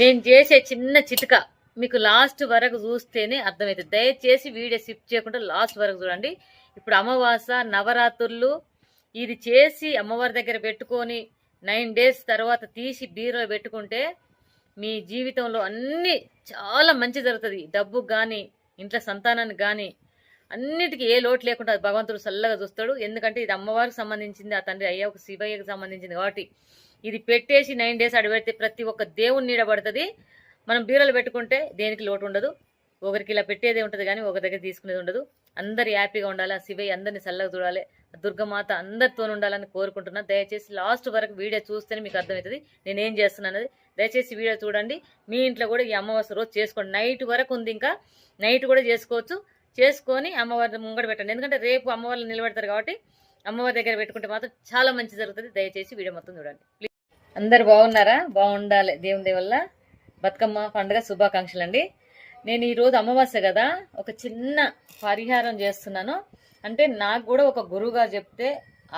నేను చేసే చిన్న చిటిక మీకు లాస్ట్ వరకు చూస్తేనే అర్థమవుతుంది దయచేసి వీడియో స్కిప్ చేయకుండా లాస్ట్ వరకు చూడండి. ఇప్పుడు అమావాస నవరాత్రులు ఇది చేసి అమ్మవారి దగ్గర పెట్టుకొని నైన్ డేస్ తర్వాత తీసి బీరులో పెట్టుకుంటే మీ జీవితంలో అన్నీ చాలా మంచి జరుగుతుంది. డబ్బు కానీ ఇంట్లో సంతానానికి కానీ అన్నిటికీ ఏ లోటు లేకుండా భగవంతుడు చల్లగా చూస్తాడు. ఎందుకంటే ఇది అమ్మవారికి సంబంధించింది ఆ తండ్రి అయ్యకు శివయ్యకు సంబంధించింది కాబట్టి. ఇది పెట్టేసి నైన్ డేస్ అడబెడితే ప్రతి ఒక్క దేవుని నీడ పడుతుంది. మనం బీరలు పెట్టుకుంటే దేనికి లోటు ఉండదు. ఒకరికి ఇలా పెట్టేదే ఉంటుంది కానీ ఒక దగ్గర తీసుకునేది ఉండదు. అందరు హ్యాపీగా ఉండాలి? ఆ శివయ్య అందరిని చల్లగా చూడాలి. దుర్గమాత అందరితో ఉండాలని కోరుకుంటున్నా. దయచేసి లాస్ట్ వరకు వీడియో చూస్తేనే మీకు అర్థమవుతుంది. నేను ఏం చేస్తున్నాను దయచేసి వీడియో చూడండి. మీ ఇంట్లో కూడా ఈ అమావాస్య రోజు చేసుకోండి. నైట్ వరకు ఉంది ఇంకా. నైట్ కూడా చేసుకోవచ్చు. చేసుకొని అమ్మవారిని ముంగడ పెట్టండి. ఎందుకంటే రేపు అమ్మవారిని నిలబెడతారు కాబట్టి అమ్మవారి దగ్గర పెట్టుకుంటే మాత్రం చాలా మంచి జరుగుతుంది. దయచేసి వీడియో మొత్తం చూడండి. అందరు బాగున్నారా? బాగుండాలి. దేవుని దయ వల్ల బతుకమ్మ పండుగ శుభాకాంక్షలు అండి నేను ఈరోజు అమావాస్య కదా ఒక చిన్న పరిహారం చేస్తున్నాను. అంటే నాకు కూడా ఒక గురువుగా చెప్తే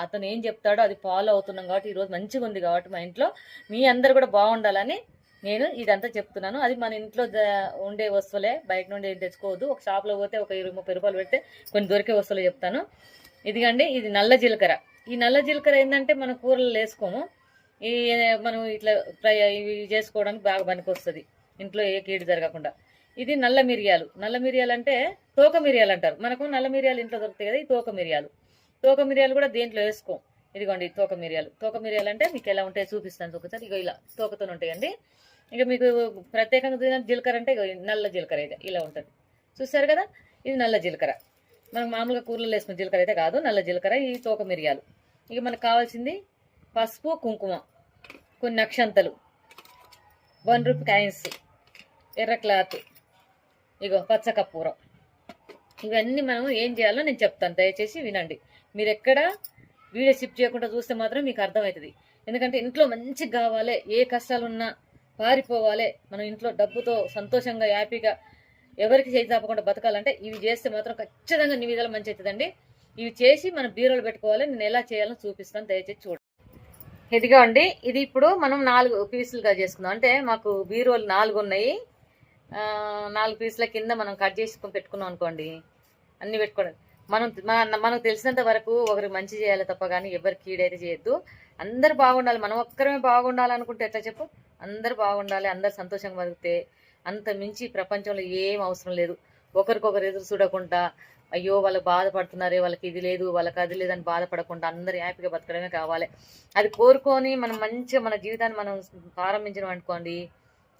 అతను ఏం చెప్తాడో అది ఫాలో అవుతున్నాం కాబట్టి ఈరోజు మంచిగా ఉంది కాబట్టి మా ఇంట్లో మీ అందరు కూడా బాగుండాలని నేను ఇదంతా చెప్తున్నాను. అది మన ఇంట్లో ఉండే వస్తువులే బయట నుండి ఏం తెచ్చుకోవద్దు. ఒక షాప్లో పోతే ఒక ఇరవై ముప్పై రూపాయలు పెడితే కొన్ని దొరికే వస్తువులు చెప్తాను. ఇదిగండి ఇది నల్ల జీలకర్ర. ఈ నల్ల జీలకర్ర ఏంటంటే మన కూరలు వేసుకోము. మనం ఇట్లా ఫ్రై ఇవి చేసుకోవడానికి బాగా పనికొస్తుంది. ఇంట్లో ఏ కీడు జరగకుండా. ఇది నల్ల మిరియాలు. నల్ల మిరియాలు అంటే తోక మిరియాలు అంటారు. మనకు నల్ల మిరియాలు ఇంట్లో దొరుకుతాయి కదా ఈ తోక మిరియాలు. తోక మిరియాలు కూడా దేంట్లో వేసుకోం. ఇదిగోండి ఈ తోక మిరియాలు. తోక మిరియాలు అంటే మీకు ఎలా ఉంటాయో చూపిస్తాను ఒకసారి ఇగో ఇలా తోకతో ఉంటాయండి. ఇక మీకు ప్రత్యేకంగా జీలకర్ర అంటే ఇగో నల్ల జీలకర్ర అయితే ఇలా ఉంటుంది. చూస్తారు కదా? ఇది నల్ల జీలకర్ర. మనం మామూలుగా కూరలో వేసుకున్న జీలకర్ర అయితే కాదు. నల్ల జీలకర్ర ఈ తోక మిరియాలు. ఇక మనకు కావాల్సింది పసుపు కుంకుమ. కొన్ని అక్షంతలు వన్ రూపీ కాయిన్స్. ఎర్ర క్లాత్. ఇగో పచ్చ కర్పూరం. ఇవన్నీ మనం ఏం చేయాలో నేను చెప్తాను. దయచేసి వినండి. మీరు ఎక్కడ వీడియో షిఫ్ట్ చేయకుండా చూస్తే మాత్రం మీకు అర్థమవుతుంది. ఎందుకంటే ఇంట్లో మంచిగా కావాలి ఏ కష్టాలున్నా పారిపోవాలి. మనం ఇంట్లో డబ్బుతో సంతోషంగా హ్యాపీగా ఎవరికి చేయి తప్పకుండా బతకాలంటే ఇవి చేస్తే మాత్రం ఖచ్చితంగా నీ విధాలు మంచి అవుతుందండి. ఇవి చేసి మనం బీరోలు పెట్టుకోవాలి. నేను ఎలా చేయాలో చూపిస్తాను. దయచేసి చూడండి. ఇదిగో అండి ఇది ఇప్పుడు మనం నాలుగు పీసులుగా చేసుకుందాం. అంటే మాకు బీరోలు నాలుగు ఉన్నాయి. నాలుగు పీసుల కింద మనం కట్ చేసుకొని పెట్టుకున్నాం అనుకోండి. అన్ని పెట్టుకోవడం. మనం మనకు తెలిసినంత వరకు ఒకరికి మంచి చేయాలి తప్ప కానీ ఎవరికి కీడైతే చేయొద్దు. అందరు బాగుండాలి. మనం ఒక్కరమే బాగుండాలనుకుంటే ఎట్లా చెప్పు? అందరు బాగుండాలి అందరు సంతోషంగా బతికితే అంత మించి ప్రపంచంలో ఏం అవసరం లేదు. ఒకరికొకరు ఎదురు చూడకుండా అయ్యో వాళ్ళు బాధపడుతున్నారే వాళ్ళకి ఇది లేదు వాళ్ళకి అది లేదని బాధపడకుండా అందరు హ్యాపీగా బతకడమే కావాలి. అది కోరుకొని మనం మంచిగా మన జీవితాన్ని మనం ప్రారంభించడం అనుకోండి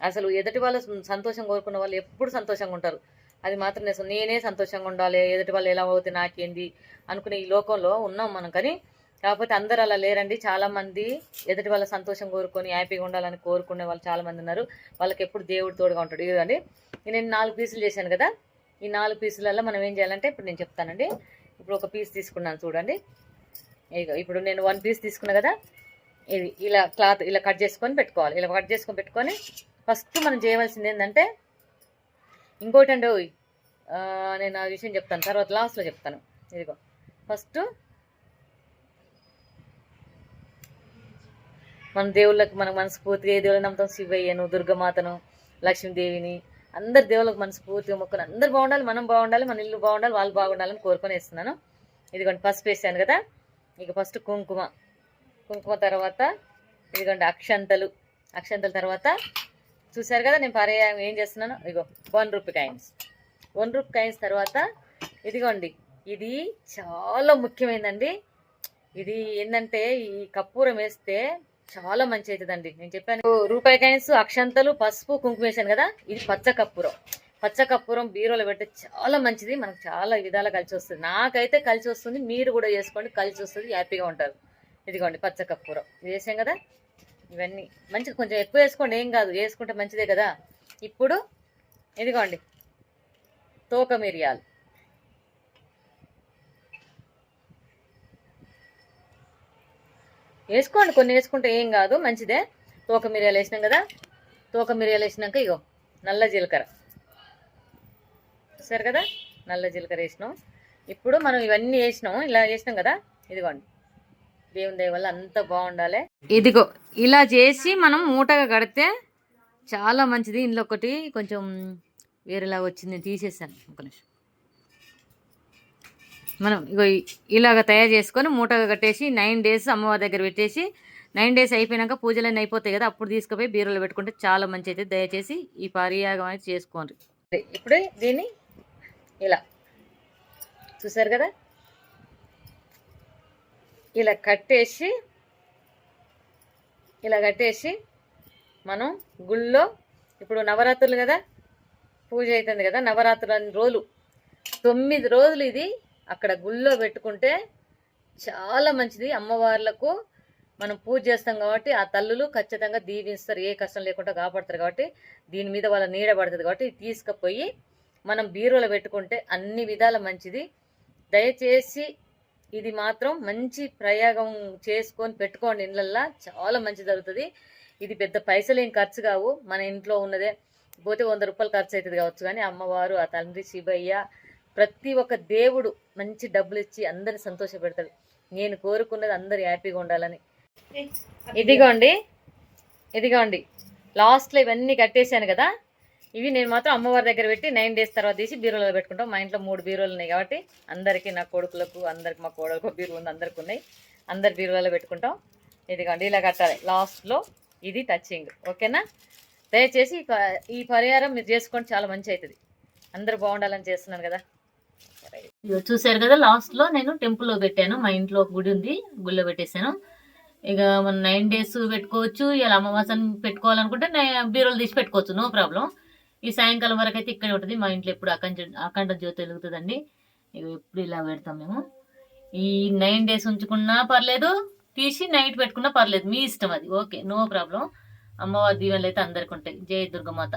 అసలు ఎదుటి వాళ్ళు సంతోషం కోరుకున్న వాళ్ళు ఎప్పుడు సంతోషంగా ఉంటారు. అది మాత్రం నేను నేనే సంతోషంగా ఉండాలి ఎదుటి వాళ్ళు ఎలా అవుతే నాకేంది అనుకునే ఈ లోకంలో ఉన్నాం మనం. కానీ కాకపోతే అందరు అలా లేరండి. చాలామంది ఎదుటి వాళ్ళ సంతోషం కోరుకొని హ్యాపీగా ఉండాలని కోరుకునే వాళ్ళు చాలామంది ఉన్నారు. వాళ్ళకి ఎప్పుడు దేవుడు తోడుగా ఉంటాడు. ఇదండి నేను నాలుగు పీసులు చేశాను కదా. ఈ నాలుగు పీసులలో మనం ఏం చేయాలంటే ఇప్పుడు నేను చెప్తానండి. ఇప్పుడు ఒక పీస్ తీసుకున్నాను చూడండి. ఇప్పుడు నేను వన్ పీస్ తీసుకున్నా కదా ఇది ఇలా క్లాత్ ఇలా కట్ చేసుకొని పెట్టుకోవాలి. ఇలా కట్ చేసుకొని పెట్టుకొని ఫస్ట్ మనం చేయవలసింది ఏంటంటే ఇంకోటి అండి ఓయ్, నేను ఆ విషయం చెప్తాను. తర్వాత లాస్ట్లో చెప్తాను. ఇదిగో ఫస్ట్ మన దేవుళ్ళకి మనం మనస్ఫూర్తిగా ఏ దేవుళ్ళని నమ్ముతాం? శివయ్యను దుర్గమాతను లక్ష్మీదేవిని అందరు దేవుళ్ళకి మనస్ఫూర్తిగా మొక్కలు. అందరు బాగుండాలి మనం బాగుండాలి మన ఇల్లు బాగుండాలి వాళ్ళు బాగుండాలని కోరుకొని వేస్తున్నాను. ఇదిగోండి పసుపు వేసాను కదా. ఇక ఫస్ట్ కుంకుమ. కుంకుమ తర్వాత ఇదిగోండి అక్షంతలు. అక్షంతల తర్వాత చూసారు కదా నేను పర్యాయం ఏం చేస్తున్నాను? ఇగో one rupee coins. One rupee coins తర్వాత ఇదిగోండి ఇది చాలా ముఖ్యమైనదండి ఇది ఏంటంటే ఈ కర్పూరం వేస్తే చాలా మంచి అవుతుందండి నేను చెప్పాను. రూపాయి కాయిన్స్ అక్షంతలు పసుపు కుంకుమేశాను కదా? ఇది పచ్చ కర్పూరం పచ్చ కర్పూరం బీరోలో పెడితే చాలా మంచిది. మనకు చాలా విధాలు కలిసి వస్తుంది నాకైతే కలిసి వస్తుంది మీరు కూడా చేసుకోండి. కలిసి వస్తుంది హ్యాపీగా ఉంటారు. ఇదిగోండి పచ్చ కర్పూరం వేసాం కదా? ఇవన్నీ. మంచిగా కొంచెం ఎక్కువ వేసుకోండి. ఏం కాదు. వేసుకుంటే మంచిదే కదా? ఇప్పుడు ఇదిగోండి. తోక మిరియాలు. వేసుకోండి కొన్ని వేసుకుంటే ఏం కాదు మంచిదే. తోక మిరియాలు వేసినాం కదా తోక మిరియాలు వేసినాక ఇగో నల్ల జీలకర్ర. చూసారు కదా నల్ల జీలకర్ర వేసినాం. ఇప్పుడు మనం ఇవన్నీ వేసినాం ఇలా వేసినాం కదా ఇదిగోండి. దేవుని దయ వల్ల అంత బాగుండాలి. ఇదిగో ఇలా చేసి మనం మూటగా కడితే చాలా మంచిది. ఇందులో ఒకటి కొంచెం వేరేలాగా వచ్చింది తీసేసాను. ఒక నిమిషం. మనం ఇగో ఇలాగ తయారు చేసుకొని మూటగా కట్టేసి నైన్ డేస్ అమ్మవారి దగ్గర పెట్టేసి నైన్ డేస్ అయిపోయినాక పూజలన్నీ అయిపోతాయి కదా అప్పుడు తీసుకుపోయి బీరులో పెట్టుకుంటే చాలా మంచి అయితే దయచేసి ఈ పారియాగం అనేది చేసుకోండి. ఇప్పుడు దీన్ని ఇలా చూసారు కదా? ఇలా కట్టేసి ఇలా కట్టేసి మనం గుళ్ళో ఇప్పుడు నవరాత్రులు కదా పూజ అవుతుంది కదా నవరాత్రులు అన్ని రోజులు. తొమ్మిది రోజులు ఇది అక్కడ గుళ్ళో పెట్టుకుంటే చాలా మంచిది. అమ్మవార్లకు మనం పూజ చేస్తాం కాబట్టి ఆ తల్లులు ఖచ్చితంగా దీవిస్తారు. ఏ కష్టం లేకుండా కాపాడతారు కాబట్టి దీని మీద వాళ్ళ నీడ పడుతుంది కాబట్టి తీసుకుపోయి మనం బీరువాలో పెట్టుకుంటే అన్ని విధాల మంచిది. దయచేసి ఇది మాత్రం మంచి ప్రయోగం చేసుకొని పెట్టుకోండి. ఇళ్ళల్లో చాలా మంచి జరుగుతుంది. ఇది పెద్ద పైసలు ఏం ఖర్చు కావు. మన ఇంట్లో ఉన్నదే. పోతే వంద రూపాయలు ఖర్చు అవుతుంది కావచ్చు కానీ అమ్మవారు ఆ తండ్రి శివయ్య ప్రతి ఒక్క దేవుడు మంచి డబ్బులు ఇచ్చి అందరిని సంతోష పెడతాడు నేను కోరుకున్నది అందరు హ్యాపీగా ఉండాలని. ఇదిగోండి ఇదిగోండి. లాస్ట్లో ఇవన్నీ కట్టేశాను కదా ఇవి నేను మాత్రం అమ్మవారి దగ్గర పెట్టి నైన్ డేస్ తర్వాత తీసి బీరోలో పెట్టుకుంటాం. మా ఇంట్లో మూడు బీరోలు ఉన్నాయి కాబట్టి అందరికీ నా కొడుకులకు అందరికి మా కోడలకు బీరువు ఉంది అందరికి ఉన్నాయి. అందరి బీరువాలో పెట్టుకుంటాం. ఇదిగోండి ఇలా కట్టాలి. లాస్ట్లో ఇది టచింగ్ ఓకేనా? దయచేసి ఈ ప- ఈ పరిహారం మీరు చేసుకోండి చాలా మంచి అవుతుంది. అందరు బాగుండాలని చేస్తున్నాను కదా. చూసారు చూశారు కదా లాస్ట్లో నేను టెంపుల్లో పెట్టాను. మా ఇంట్లో ఒక గుడి ఉంది గుళ్ళో పెట్టేశాను. ఇక మనం నైన్ డేస్ పెట్టుకోవచ్చు. ఇలా అమావాస్యను పెట్టుకోవాలనుకుంటే బీరోలు తీసి పెట్టుకోవచ్చు నో ప్రాబ్లం ఈ సాయంకాలం వరకు అయితే ఇక్కడే ఉంటుంది. మా ఇంట్లో ఎప్పుడు అఖండ అఖండ జ్యోతి వెలుగుతుందండి. ఇక ఎప్పుడు ఇలా పెడతాం మేము. ఈ నైన్ డేస్ ఉంచుకున్నా పర్లేదు తీసి నైట్ పెట్టుకున్నా పర్లేదు. మీ ఇష్టం అది. ఓకే నో ప్రాబ్లం అమ్మవారి దీవెనలు అయితే అందరికి ఉంటాయి. జయ దుర్గమాత.